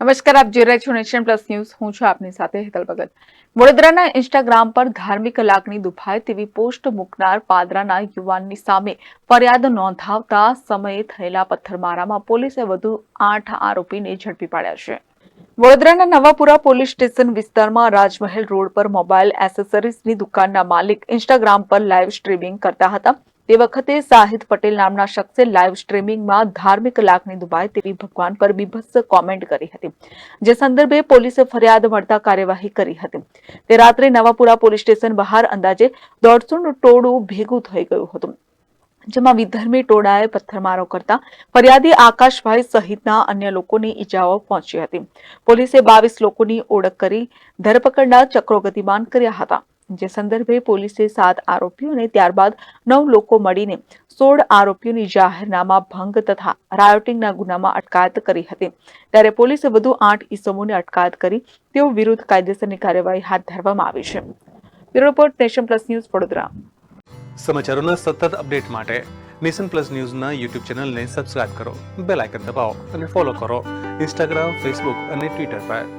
નમસ્કાર, આપ જોઈ રહ્યા છો નેશન પ્લસ ન્યૂઝ. હું છું આપની સાથે હેતલ ભગત. વડોદરાના ઇન્સ્ટાગ્રામ પર ધાર્મિક લાગણી દુભાય તેવી પોસ્ટ મૂકનાર પાદરાના યુવાનની સામે ફરિયાદ નોંધાવતા સમયે થયેલા પથ્થરમારામાં પોલીસે વધુ આઠ આરોપીને ઝડપી પાડ્યા છે. વડોદરાના નવાપુરા પોલીસ સ્ટેશન વિસ્તારમાં રાજમહેલ રોડ પર મોબાઈલ એસેસરીઝની દુકાનના માલિક ઇન્સ્ટાગ્રામ પર લાઈવ સ્ટ્રીમિંગ કરતા હતા. તે વખતે સાહિદ પટેલ નામના શખ્સે લાઈવ સ્ટ્રીમિંગમાં ધાર્મિક લાગણી દુબાય તેવી ભગવાન પર બીભત્સ કોમેન્ટ કરી હતી. જે સંદર્ભે પોલીસે ફરિયાદ મળતા કાર્યવાહી કરી હતી. તે રાત્રે નવાપુરા પોલીસ સ્ટેશન બહાર અંદાજે દોઢસોનું ટોળું ભેગું થઈ ગયું હતું. જેમાં વિધર્મી ટોળાએ પથ્થરમારો કરતા ફરિયાદી આકાશભાઈ સહિતના અન્ય લોકોની ઈજાઓ પહોંચી હતી. પોલીસે બાવીસ લોકોની ઓળખ કરી ધરપકડના ચક્રો ગતિમાન કર્યા હતા. જે સંદર્ભે પોલીસે સાત આરોપીઓને ત્યારબાદ નવ લોકો મળીને સોળ આરોપીઓની જાહેરનામા ભંગ તથા રાયોટિંગના ગુનામાં અટકાયત કરી હતી. ત્યારે પોલીસે વધુ આઠ ઇસમોને અટકાયત કરી, તેઓ વિરુદ્ધ કાયદેસરની કાર્યવાહી હાથ ધરવામાં આવી છે. Bureau report nation plus news Vadodara. સમાચારોના સતત અપડેટ માટે નેશન પ્લસ ન્યૂઝના યુટ્યુબ ચેનલને સબસ્ક્રાઇબ કરો, બેલ આઇકન દબાવો અને ફોલો કરો. ઇન્સ્ટાગ્રામ, ફેસબુક અને ટ્વિટર પર.